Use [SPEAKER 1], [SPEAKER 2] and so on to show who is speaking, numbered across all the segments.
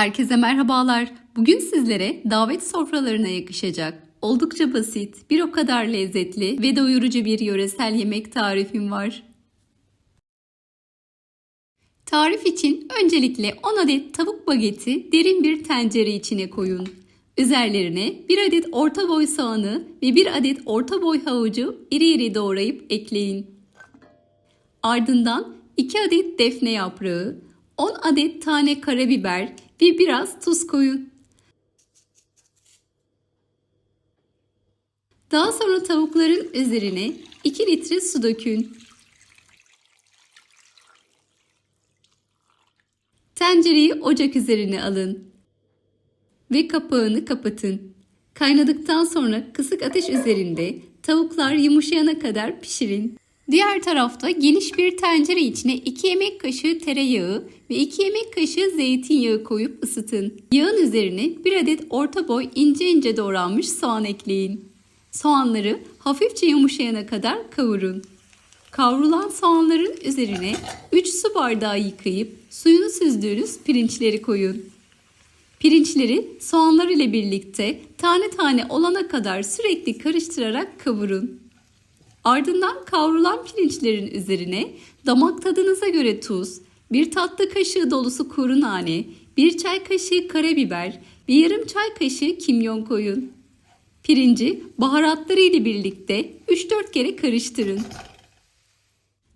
[SPEAKER 1] Herkese merhabalar. Bugün sizlere davet sofralarına yakışacak, oldukça basit, bir o kadar lezzetli ve doyurucu bir yöresel yemek tarifim var. Tarif için öncelikle 10 adet tavuk bageti derin bir tencere içine koyun. Üzerlerine 1 adet orta boy soğanı ve 1 adet orta boy havucu iri iri doğrayıp ekleyin. Ardından 2 adet defne yaprağı, 10 adet tane karabiber ve biraz tuz koyun. Daha sonra tavukların üzerine 2 litre su dökün. Tencereyi ocak üzerine alın ve kapağını kapatın. Kaynadıktan sonra kısık ateş üzerinde tavuklar yumuşayana kadar pişirin. Diğer tarafta geniş bir tencere içine 2 yemek kaşığı tereyağı ve 2 yemek kaşığı zeytinyağı koyup ısıtın. Yağın üzerine 1 adet orta boy ince ince doğranmış soğan ekleyin. Soğanları hafifçe yumuşayana kadar kavurun. Kavrulan soğanların üzerine 3 su bardağı yıkayıp suyunu süzdüğünüz pirinçleri koyun. Pirinçleri soğanlar ile birlikte tane tane olana kadar sürekli karıştırarak kavurun. Ardından kavrulan pirinçlerin üzerine damak tadınıza göre tuz, bir tatlı kaşığı dolusu kuru nane, bir çay kaşığı karabiber ve yarım çay kaşığı kimyon koyun. Pirinci baharatları ile birlikte 3-4 kere karıştırın.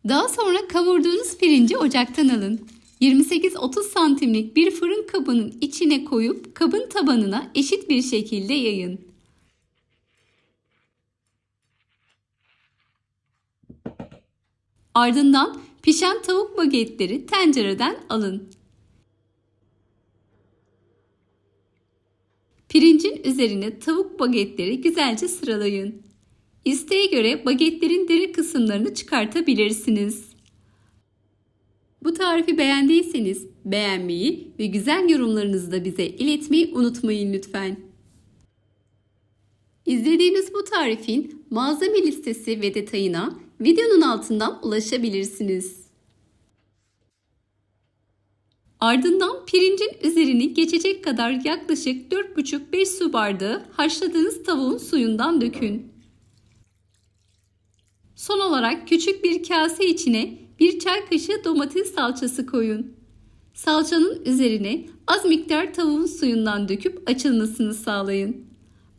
[SPEAKER 1] Daha sonra kavurduğunuz pirinci ocaktan alın. 28-30 santimlik bir fırın kabının içine koyup kabın tabanına eşit bir şekilde yayın. Ardından pişen tavuk bagetleri tencereden alın. Pirincin üzerine tavuk bagetleri güzelce sıralayın. İsteğe göre bagetlerin deri kısımlarını çıkartabilirsiniz. Bu tarifi beğendiyseniz beğenmeyi ve güzel yorumlarınızı da bize iletmeyi unutmayın lütfen. İzlediğiniz bu tarifin malzeme listesi ve detayına videonun altından ulaşabilirsiniz. Ardından pirincin üzerini geçecek kadar yaklaşık 4,5-5 su bardağı haşladığınız tavuğun suyundan dökün. Son olarak küçük bir kase içine bir çay kaşığı domates salçası koyun. Salçanın üzerine az miktar tavuğun suyundan döküp açılmasını sağlayın.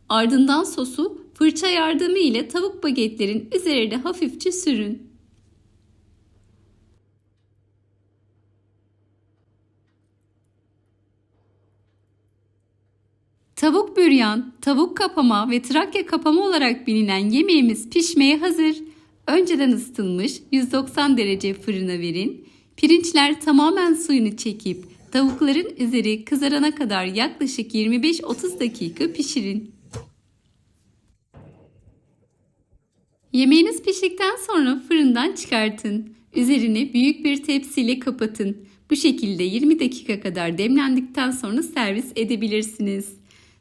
[SPEAKER 1] Ardından sosu fırça yardımı ile tavuk bagetlerin üzerine hafifçe sürün. Tavuk büryan, tavuk kapama ve trakya kapama olarak bilinen yemeğimiz pişmeye hazır. Önceden ısıtılmış 190 derece fırına verin. Pirinçler tamamen suyunu çekip tavukların üzeri kızarana kadar yaklaşık 25-30 dakika pişirin. Yemeğiniz piştikten sonra fırından çıkartın. Üzerini büyük bir tepsiyle kapatın. Bu şekilde 20 dakika kadar demlendikten sonra servis edebilirsiniz.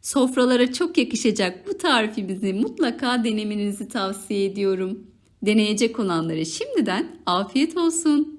[SPEAKER 1] Sofralara çok yakışacak bu tarifimizi mutlaka denemenizi tavsiye ediyorum. Deneyecek olanlara şimdiden afiyet olsun.